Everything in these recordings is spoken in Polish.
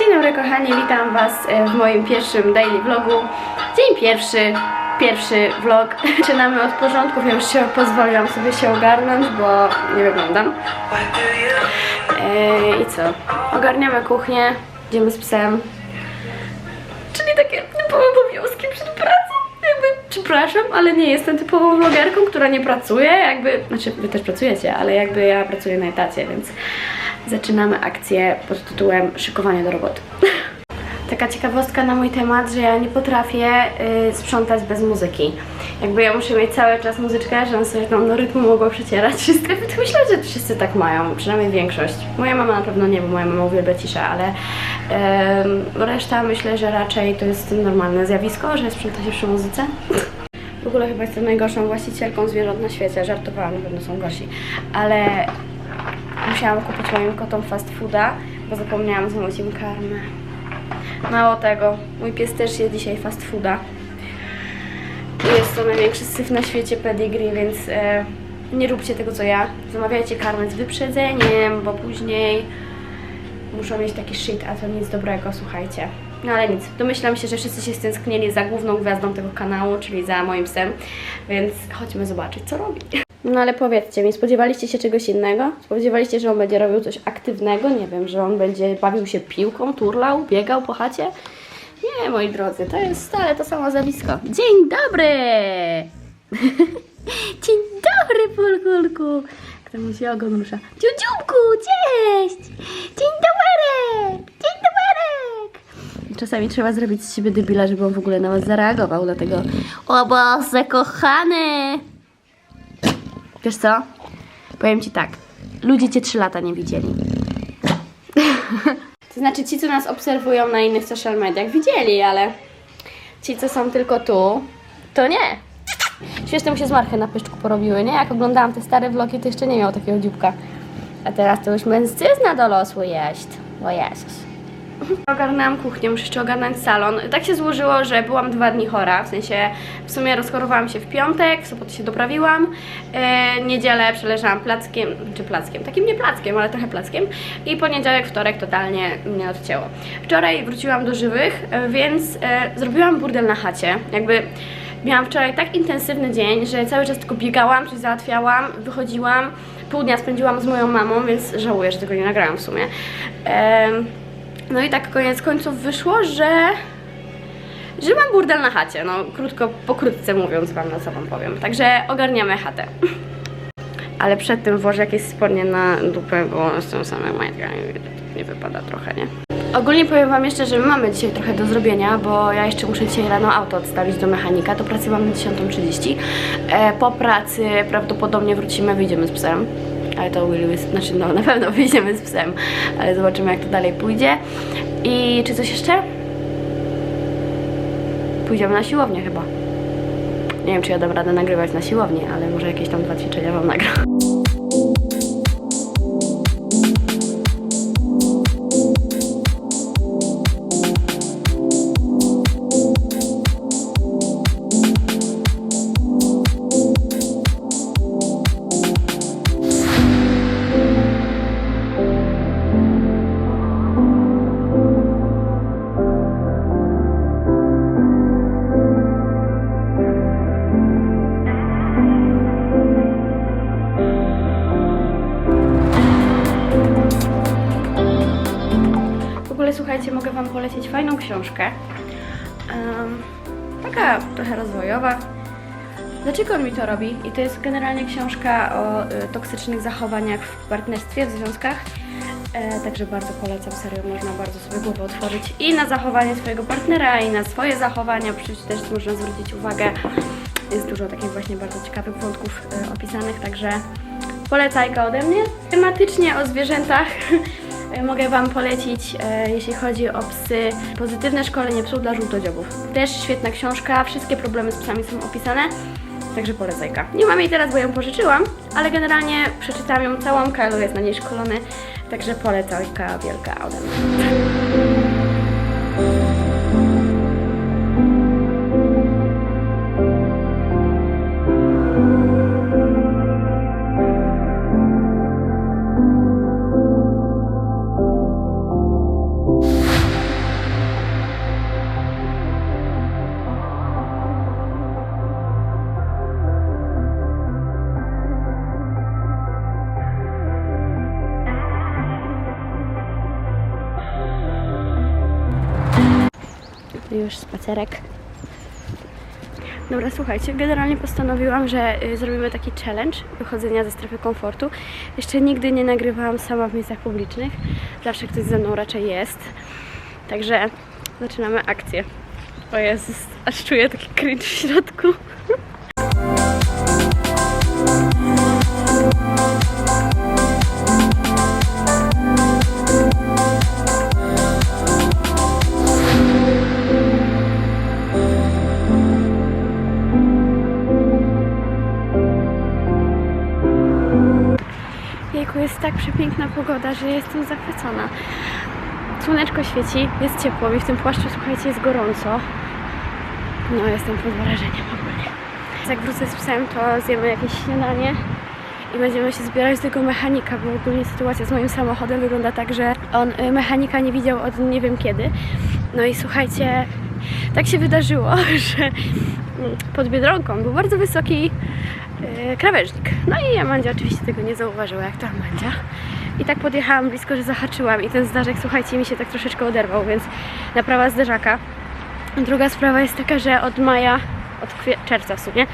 Dzień dobry kochani, witam Was e, w moim pierwszym daily vlogu. Dzień pierwszy, pierwszy vlog. Zaczynamy od porządków, ja już się pozwoliłam sobie się ogarnąć, bo nie wyglądam. E, I co? Ogarniamy kuchnię, idziemy z psem. Czyli takie typowe obowiązki przed pracą. Jakby, przepraszam, ale nie jestem typową vlogerką, która nie pracuje. Jakby, znaczy wy też pracujecie, ale jakby ja pracuję na etacie, więc zaczynamy akcję pod tytułem Szykowanie do roboty. Taka ciekawostka na mój temat, że ja nie potrafię y, sprzątać bez muzyki. Jakby ja muszę mieć cały czas muzyczkę, żebym sobie tam do rytmu mogła przecierać wszystko. Myślę, że wszyscy tak mają, przynajmniej większość. Moja mama na pewno nie, bo moja mama uwielbia ciszę, ale reszta myślę, że raczej to jest normalne zjawisko, że sprząta się przy muzyce. W ogóle chyba jestem najgorszą właścicielką zwierząt na świecie. Żartowałam, na pewno są gorsi. Ale musiałam kupić moim kotom fast fooda, bo zapomniałam zamówić im karmę. Mało tego, mój pies też je dzisiaj fast fooda. Jest to największy syf na świecie pedigree, więc e, nie róbcie tego co ja. Zamawiajcie karmę z wyprzedzeniem, bo później muszą mieć taki shit, a to nic dobrego, słuchajcie. No ale nic, domyślam się, że wszyscy się stęsknili za główną gwiazdą tego kanału, czyli za moim psem, więc chodźmy zobaczyć, co robi. No ale powiedzcie mi, spodziewaliście się czegoś innego? Spodziewaliście, że on będzie robił coś aktywnego? Nie wiem, że on będzie bawił się piłką, turlał, biegał po chacie? Nie, moi drodzy, to jest stale to samo zjawisko. Dzień dobry! Dzień dobry, Pulkulku! Kto mu się ogon rusza? Dziudziubku, cześć! Dzień dobry! Dzień dobry! Czasami trzeba zrobić z siebie debila, żeby on w ogóle na was zareagował, dlatego... O Boże, kochany! Wiesz co? Powiem ci tak. Ludzie cię trzy lata nie widzieli. to znaczy ci, co nas obserwują na innych social mediach, widzieli, ale ci, co są tylko tu, to nie. Śmieszne mu się zmarchy na pyszczku porobiły, nie? Jak oglądałam te stare vlogi, to jeszcze nie miał takiego dzióbka. A teraz to już mężczyzna dorosły jest. Bo jest. Ogarnęłam kuchnię, muszę jeszcze ogarnąć salon. Tak się złożyło, że byłam dwa dni chora, w sensie w sumie rozchorowałam się w piątek, w sobotę się doprawiłam, e, niedzielę przeleżałam plackiem, czy plackiem, takim nie plackiem, ale trochę plackiem i poniedziałek, wtorek totalnie mnie odcięło. Wczoraj wróciłam do żywych, e, więc e, zrobiłam burdel na chacie, jakby miałam wczoraj tak intensywny dzień, że cały czas tylko biegałam, coś załatwiałam, wychodziłam, pół dnia spędziłam z moją mamą, więc żałuję, że tego nie nagrałam w sumie. Em, no i tak koniec końców wyszło, że że mam burdel na chacie, no krótko, pokrótce mówiąc wam, no co wam powiem. Także ogarniamy chatę. Ale przed tym włożę jakieś spodnie na dupę, bo jestem same majtka i tak nie wypada trochę, nie? Ogólnie powiem wam jeszcze, że my mamy dzisiaj trochę do zrobienia, bo ja jeszcze muszę dzisiaj rano auto odstawić do mechanika, do pracy mam na 10.30. E, po pracy prawdopodobnie wrócimy, wyjdziemy z psem. Ale to will, will, znaczy no na pewno wyjdziemy z psem, ale zobaczymy jak to dalej pójdzie. I czy coś jeszcze? Pójdziemy na siłownię chyba. Nie wiem, czy ja dam radę nagrywać na siłowni, ale może jakieś tam dwa ćwiczenia wam nagram. Książkę. Em, taka trochę rozwojowa. Dlaczego on mi to robi? I to jest generalnie książka o y, toksycznych zachowaniach w partnerstwie, w związkach. E, także bardzo polecam, serio, można bardzo sobie głowę otworzyć i na zachowanie swojego partnera, i na swoje zachowania. Przecież też można zwrócić uwagę. Jest dużo takich właśnie bardzo ciekawych wątków y, opisanych, także polecajka ode mnie. Tematycznie o zwierzętach mogę Wam polecić, e, jeśli chodzi o psy, pozytywne szkolenie psów dla żółtodziobów. Też świetna książka, wszystkie problemy z psami są opisane, także polecajka. Nie mam jej teraz, bo ją pożyczyłam, ale generalnie przeczytałam ją całą, Kylo jest na niej szkolony, także polecajka wielka ode mnie. Spacerek. Dobra, słuchajcie, generalnie postanowiłam, że y, zrobimy taki challenge wychodzenia ze strefy komfortu. Jeszcze nigdy nie nagrywałam sama w miejscach publicznych. Zawsze ktoś ze mną raczej jest. Także zaczynamy akcję. O Jezus, aż czuję taki cringe w środku. Pogoda, że jestem zachwycona. Słoneczko świeci, jest ciepło i w tym płaszczu, słuchajcie, jest gorąco. No, jestem pod wrażeniem ogólnie. Jak wrócę z psem, to zjemy jakieś śniadanie i będziemy się zbierać do tego mechanika, bo ogólnie sytuacja z moim samochodem wygląda tak, że on y, mechanika nie widział od nie wiem kiedy. No i słuchajcie, tak się wydarzyło, że pod Biedronką był bardzo wysoki e, krawężnik. No i Amandzia oczywiście tego nie zauważyła, jak to Amandzia. I tak podjechałam blisko, że zahaczyłam i ten zdarzek, słuchajcie, mi się tak troszeczkę oderwał, więc naprawa zderzaka. Druga sprawa jest taka, że od maja, od czerwca w sumie,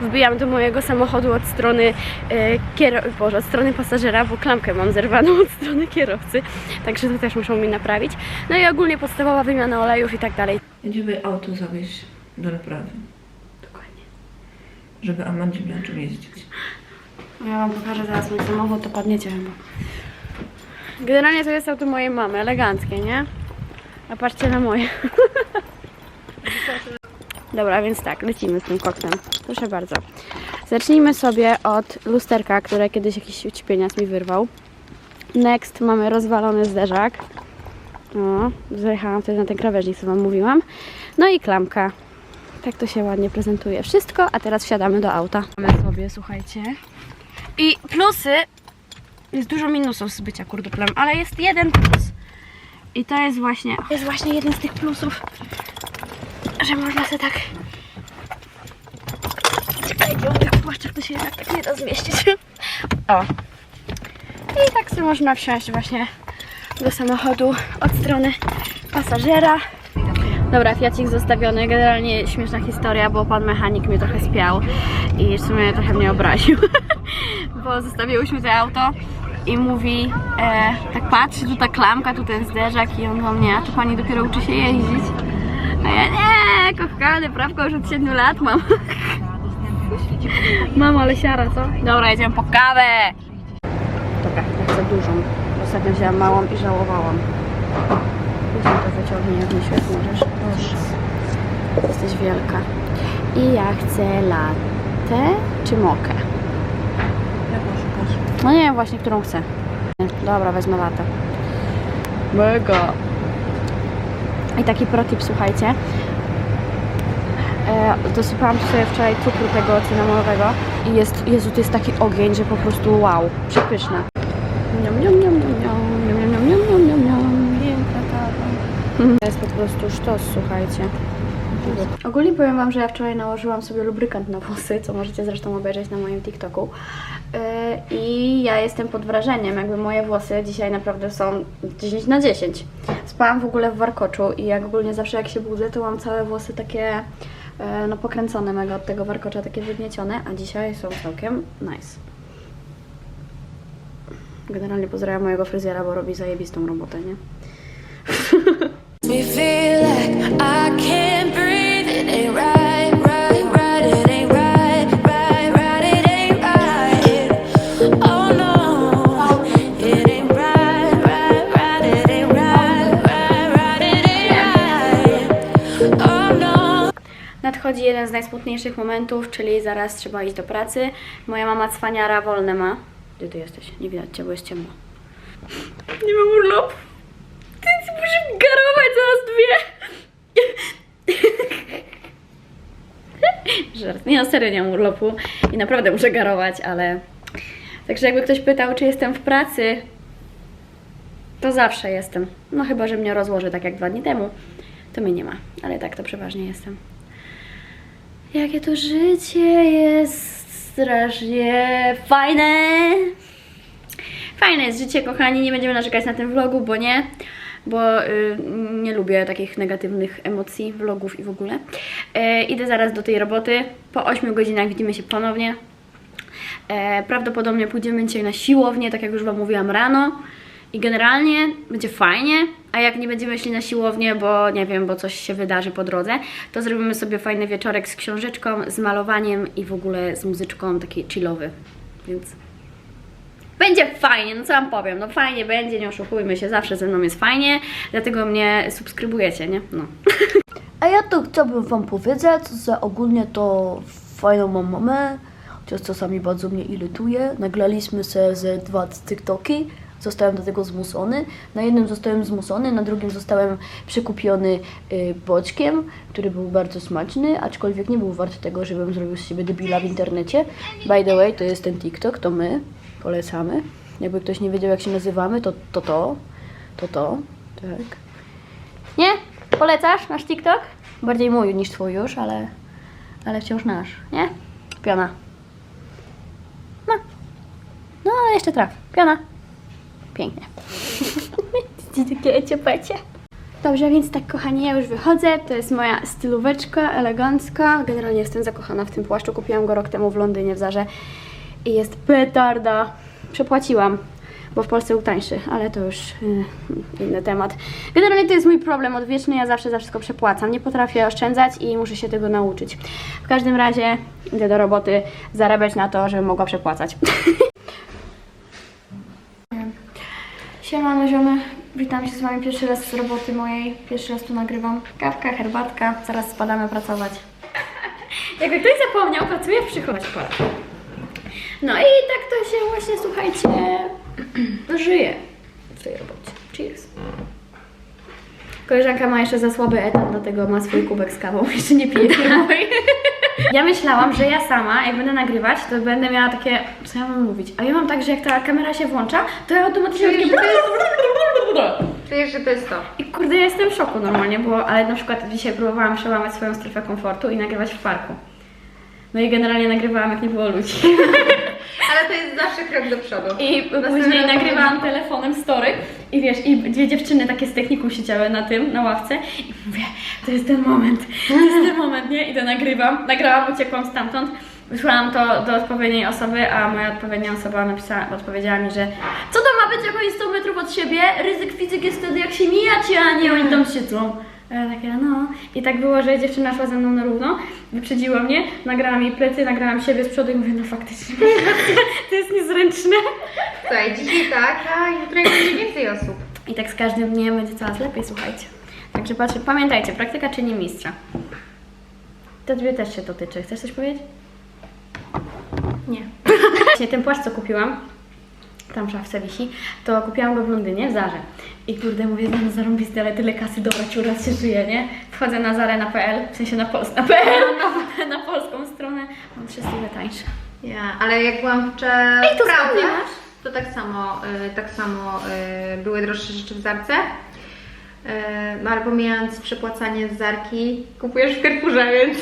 wbijam do mojego samochodu od strony e, kiero- Boże, od strony pasażera, bo klamkę mam zerwaną od strony kierowcy, także to też muszą mi naprawić. No i ogólnie podstawowa wymiana olejów i tak dalej. Żeby auto zawieźć do naprawy, Dokładnie. żeby Amandzie miała czym jeździć. Ja wam pokażę zaraz mój samochód, to padniecie chyba. Generalnie to jest auto mojej mamy, eleganckie, nie? A patrzcie na moje. Dobra, więc tak, lecimy z tym koktem. Proszę bardzo. Zacznijmy sobie od lusterka, które kiedyś jakiś ućpieniec mi wyrwał. Next mamy rozwalony zderzak. O, zajechałam wtedy na ten krawężnik, co wam mówiłam. No i klamka. Tak to się ładnie prezentuje wszystko, a teraz wsiadamy do auta. Mamy sobie, słuchajcie. I plusy, jest dużo minusów z bycia kurduplem, ale jest jeden plus. I to jest właśnie, jest właśnie jeden z tych plusów, że można sobie tak... Czekajcie, o tych płaszczach to się jednak tak nie da zmieścić. O. I tak sobie można wsiąść właśnie do samochodu od strony pasażera. Dobra, Fiacik zostawiony. Generalnie śmieszna historia, bo pan mechanik mnie trochę spiał i w sumie trochę mnie obraził. bo zostawiłyśmy to auto i mówi, e, tak patrzy, tu ta klamka, tu ten zderzak i on do mnie, a tu pani dopiero uczy się jeździć. A ja nie, kochany, prawko już od 7 lat mam. mam, ale siara, co? Dobra, jedziemy po kawę. Dobra, ja chcę dużą. Ostatnio wzięłam małą i żałowałam. Później to wyciągnij, jak mi świetnie możesz. Proszę. Jesteś wielka. I ja chcę latte czy mokę? No nie wiem właśnie, którą chcę. Dobra, wezmę latę. Mega. I taki protip, słuchajcie. E, dosypałam sobie wczoraj cukru tego cynamonowego i jest, Jezu, to jest taki ogień, że po prostu wow, przepyszne. Niam, niam, niam, niam, niam, niam, niam, niam, niam, niam, niam. Piękna kawa. To jest po prostu sztos, słuchajcie. Ogólnie powiem Wam, że ja wczoraj nałożyłam sobie lubrykant na włosy, co możecie zresztą obejrzeć na moim TikToku. Yy, I ja jestem pod wrażeniem, jakby moje włosy dzisiaj naprawdę są 10 na 10. Spałam w ogóle w warkoczu i jak ogólnie zawsze jak się budzę, to mam całe włosy takie yy, no pokręcone mega od tego warkocza, takie wygniecione, a dzisiaj są całkiem nice. Generalnie pozdrawiam mojego fryzjera, bo robi zajebistą robotę, nie? jeden z najsmutniejszych momentów, czyli zaraz trzeba iść do pracy. Moja mama cwaniara wolne ma. Gdzie ty jesteś? Nie widać cię, bo jest ciemno. Nie mam urlopu. Ty muszę garować zaraz dwie. Żart. Nie, no serio nie mam urlopu i naprawdę muszę garować, ale... Także jakby ktoś pytał, czy jestem w pracy, to zawsze jestem. No chyba, że mnie rozłoży tak jak dwa dni temu, to mnie nie ma. Ale tak to przeważnie jestem. Jakie to życie jest strasznie fajne. Fajne jest życie, kochani. Nie będziemy narzekać na tym vlogu, bo nie. bo y, nie lubię takich negatywnych emocji, vlogów i w ogóle. E, idę zaraz do tej roboty. Po 8 godzinach widzimy się ponownie. E, prawdopodobnie pójdziemy dzisiaj na siłownię, tak jak już Wam mówiłam rano. I generalnie będzie fajnie, a jak nie będziemy szli na siłownię, bo nie wiem, bo coś się wydarzy po drodze, to zrobimy sobie fajny wieczorek z książeczką, z malowaniem i w ogóle z muzyczką, taki chillowy. Więc będzie fajnie, no co Wam powiem, no fajnie będzie, nie oszukujmy się, zawsze ze mną jest fajnie, dlatego mnie subskrybujecie, nie? No. A ja to chciałbym Wam powiedzieć, że ogólnie to fajną mam mamę, chociaż czasami bardzo mnie irytuje. Nagraliśmy się ze dwa TikToki, zostałem do tego zmuszony. Na jednym zostałem zmuszony, na drugim zostałem przekupiony y, boczkiem, który był bardzo smaczny, aczkolwiek nie był wart tego, żebym zrobił z siebie debila w internecie. By the way, to jest ten TikTok, to my, polecamy. Jakby ktoś nie wiedział jak się nazywamy, to to, to, to, to tak. Nie? Polecasz nasz TikTok? Bardziej mój niż twój już, ale, ale wciąż nasz, nie? Piona. No. No, jeszcze traf. Piona. Pięknie. Takie ciepecie. Dobrze, więc tak kochani, ja już wychodzę. To jest moja stylóweczka, elegancka. Generalnie jestem zakochana w tym płaszczu. Kupiłam go rok temu w Londynie w Zarze. I jest petarda. Przepłaciłam, bo w Polsce był tańszy, ale to już yy, inny temat. Generalnie to jest mój problem odwieczny. Ja zawsze za wszystko przepłacam. Nie potrafię oszczędzać i muszę się tego nauczyć. W każdym razie idę do roboty zarabiać na to, żebym mogła przepłacać. Siemano ziomy, witam się z Wami pierwszy raz z roboty mojej, pierwszy raz tu nagrywam. Kawka, herbatka, zaraz spadamy pracować. Jakby ktoś zapomniał, pracuję w przychodzi pora. No i tak to się właśnie, słuchajcie, żyje w tej robocie. Cheers. Koleżanka ma jeszcze za słaby etat, dlatego ma swój kubek z kawą, jeszcze nie pije firmowej. Ja myślałam, że ja sama, jak będę nagrywać, to będę miała takie, co ja mam mówić, a ja mam tak, że jak ta kamera się włącza, to ja automatycznie mam takie... Czujesz, że to jest to. I kurde, ja jestem w szoku normalnie, bo, ale na przykład dzisiaj próbowałam przełamać swoją strefę komfortu i nagrywać w parku. No i generalnie nagrywałam, jak nie było ludzi. Ale to jest zawsze krok do przodu. I później nagrywałam telefonem story i wiesz, i dwie dziewczyny takie z techniką siedziały na tym, na ławce i mówię, to jest ten moment, to jest ten moment, nie? I to nagrywam. Nagrałam, uciekłam stamtąd. Wysłałam to do odpowiedniej osoby, a moja odpowiednia osoba napisała, odpowiedziała mi, że co to ma być, jak oni 100 metrów od siebie? Ryzyk fizyk jest wtedy, jak się mijacie, a nie oni tam siedzą. Takie, no. I tak było, że dziewczyna szła ze mną na równo, wyprzedziła mnie, nagrałam jej plecy, nagrałam siebie z przodu i mówię, no faktycznie, to jest niezręczne. Słuchaj, dzisiaj tak, a jutro będzie więcej osób. I tak z każdym dniem będzie coraz lepiej, słuchajcie. Także patrzcie, pamiętajcie, praktyka czyni mistrza. To Ciebie też się dotyczy. Chcesz coś powiedzieć? Nie. Właśnie ten płaszcz, co kupiłam, tam w szafce wisi, to kupiłam go w Londynie, w Zarze. I kurde, mówię, no zarąbisty, ale tyle kasy, dobra, ciur, raz się żyje, nie? Wchodzę na Zarę na PL, w sensie na, Pols na PL, na, na polską stronę, mam trzy stówy tańsze. Ja, ale jak byłam w Cze- Ej, to w Pradze, skąd ty masz? to tak samo, y, tak samo y, były droższe rzeczy w Zarce. Y, no ale pomijając przepłacanie z Zarki, kupujesz w Carrefourze, więc...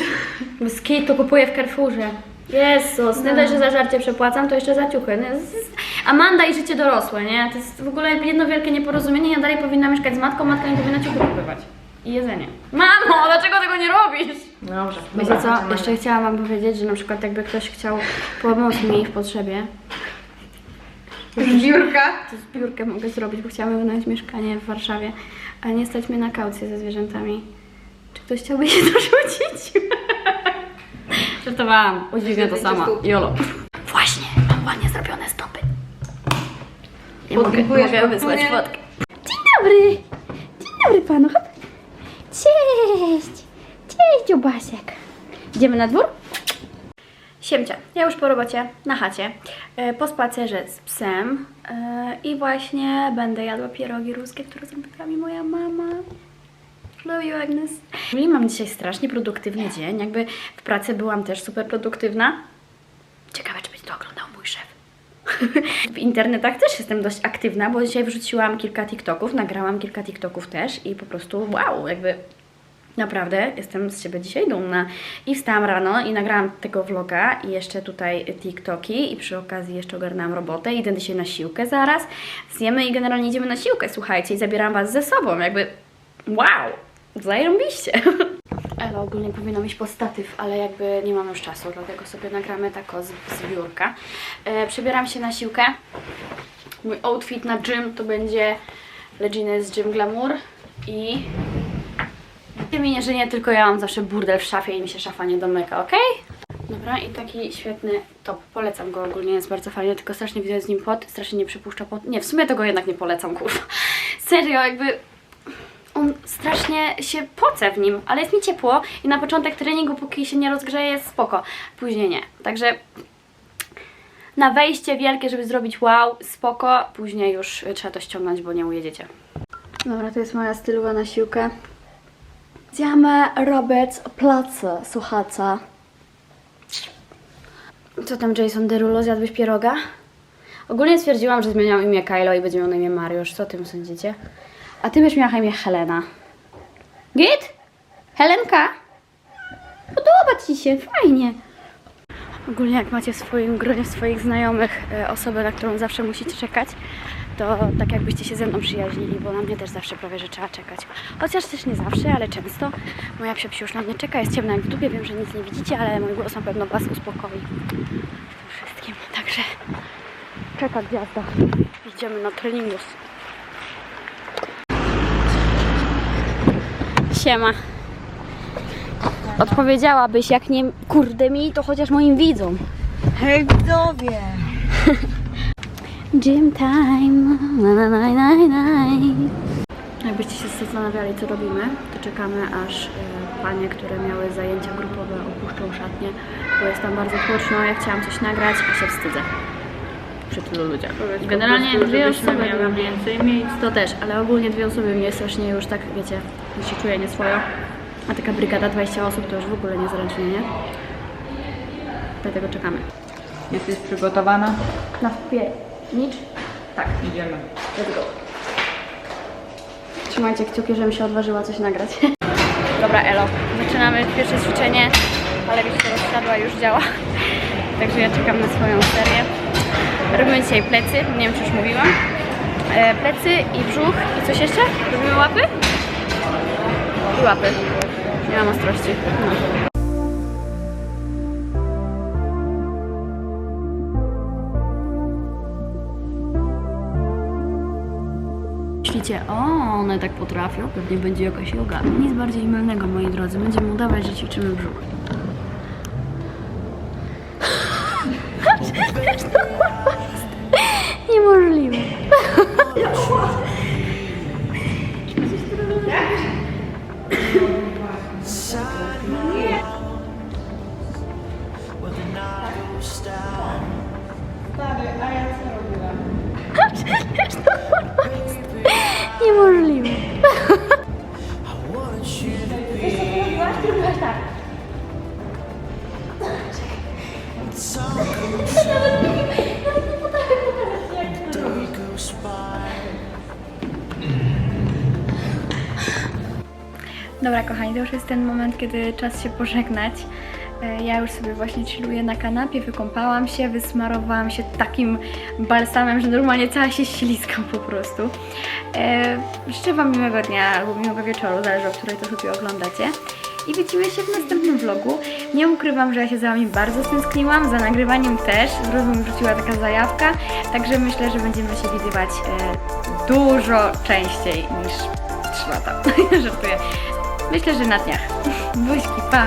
Skate to kupuję w Carrefourze. Jezus, nie dość, że za żarcie przepłacam, to jeszcze za ciuchy. No, z- Amanda i życie dorosłe, nie? To jest w ogóle jedno wielkie nieporozumienie. Ja dalej powinna mieszkać z matką, matka nie powinna ciuchy kupować. I jedzenie. Mamo, dlaczego tego nie robisz? Dobrze. Wiecie co, jeszcze chciałam Wam powiedzieć, że na przykład jakby ktoś chciał pomóc mi w potrzebie, Zbiórka. to zbiórkę mogę zrobić, bo chciałam wynająć mieszkanie w Warszawie, a nie stać mnie na kaucję ze zwierzętami. Czy ktoś chciałby się dorzucić? Żartowałam, udźwignę to sama. Jolo. Właśnie, mam ładnie zrobione stopy. Nie mogę, mogę wysłać fotkę. Dzień dobry! Dzień dobry panu, hop. Cześć! Cześć, dziubasiek. Idziemy na dwór? Siemcia, ja już po robocie, na chacie, e, po spacerze z psem e, i właśnie będę jadła pierogi ruskie, które zrobiła mi moja mama. Love you, Agnes. I mam dzisiaj strasznie produktywny dzień, jakby w pracy byłam też super produktywna. Ciekawe, czy będzie to oglądał mój szef. W internetach też jestem dość aktywna, bo dzisiaj wrzuciłam kilka TikToków, nagrałam kilka TikToków też i po prostu wow, jakby Naprawdę jestem z siebie dzisiaj dumna. I wstałam rano i nagrałam tego vloga i jeszcze tutaj TikToki i przy okazji jeszcze ogarnęłam robotę. Idę dzisiaj na siłkę zaraz. Zjemy i generalnie idziemy na siłkę, słuchajcie, i zabieram Was ze sobą. Jakby wow, zarąbiście. Ale ogólnie powinno iść po statyw, ale jakby nie mam już czasu, dlatego sobie nagramy tako z, z biurka. E, przebieram się na siłkę. Mój outfit na gym to będzie Leginy z Gym Glamour i Minie, że nie tylko ja mam zawsze burdel w szafie i mi się szafa nie domyka, ok? Dobra, i taki świetny top. Polecam go ogólnie, jest bardzo fajny, tylko strasznie widać z nim pot, strasznie nie przypuszcza pot. Nie, w sumie tego jednak nie polecam, kurwa. Serio, jakby on strasznie się poce w nim, ale jest mi ciepło i na początek treningu, póki się nie rozgrzeje, jest spoko. Później nie. Także na wejście wielkie, żeby zrobić wow, spoko. Później już trzeba to ściągnąć, bo nie ujedziecie. Dobra, to jest moja stylowa na siłkę. Idziemy robić plecy, słuchacze. Co tam, Jason Derulo, zjadłeś pieroga? Ogólnie stwierdziłam, że zmieniam imię Kylo i będzie miał na imię Mariusz. Co o tym sądzicie? A ty byś miała na imię Helena. Git? Helenka? Podoba ci się, fajnie. Ogólnie jak macie w swoim gronie swoich znajomych e, osobę, na którą zawsze musicie czekać, to tak jakbyście się ze mną przyjaźnili, bo na mnie też zawsze prawie, że trzeba czekać. Chociaż też nie zawsze, ale często. Moja psia już na mnie czeka, jest ciemna jak w dupie, wiem, że nic nie widzicie, ale mój głos na pewno Was uspokoi w tym wszystkim. Także czeka gwiazda. Idziemy na treningus. Siema. Odpowiedziałabyś, jak nie kurde mi, to chociaż moim widzom. Hej widzowie! Gym time, na na na na na. Jakbyście się zastanawiali, co robimy, to czekamy, aż e, panie, które miały zajęcia grupowe, opuszczą szatnię, bo jest tam bardzo tłoczno. Ja chciałam coś nagrać, a się wstydzę. Przy tylu ludziach. Generalnie dwie osoby miały więcej miejsc. To też, ale ogólnie dwie osoby mnie strasznie już tak, wiecie, już się czuję nieswojo. A taka brygada 20 osób to już w ogóle niezręcznie, nie? Dlatego czekamy. Jesteś przygotowana? Na wpiernicz? Tak. Idziemy. Let's go. Trzymajcie kciuki, żebym się odważyła coś nagrać. Dobra, Elo. Zaczynamy pierwsze ćwiczenie. Ale wiecie, rozsiadła już działa. Także ja czekam na swoją serię. Robimy dzisiaj plecy, nie wiem czy już mówiłam. E, plecy i brzuch i coś jeszcze? Robimy łapy? I łapy. Nie mam ostrości. No. Myślicie, o, one tak potrafią, pewnie będzie jakaś yoga. Nic bardziej mylnego, moi drodzy. Będziemy udawać, że ćwiczymy brzuch. Kiedy czas się pożegnać. E, Ja już sobie właśnie chilluję na kanapie, wykąpałam się, wysmarowałam się takim balsamem, że normalnie cała się śliskam po prostu. E, życzę Wam miłego dnia albo miłego wieczoru, zależy o której to sobie oglądacie. I widzimy się w następnym vlogu. Nie ukrywam, że ja się za Wami bardzo stęskniłam, za nagrywaniem też. Z rozum mi rzuciła taka zajawka, także myślę, że będziemy się widywać e, dużo częściej niż 3 lata. Żartuję. Myślę, że na dniach. Buźki, pa!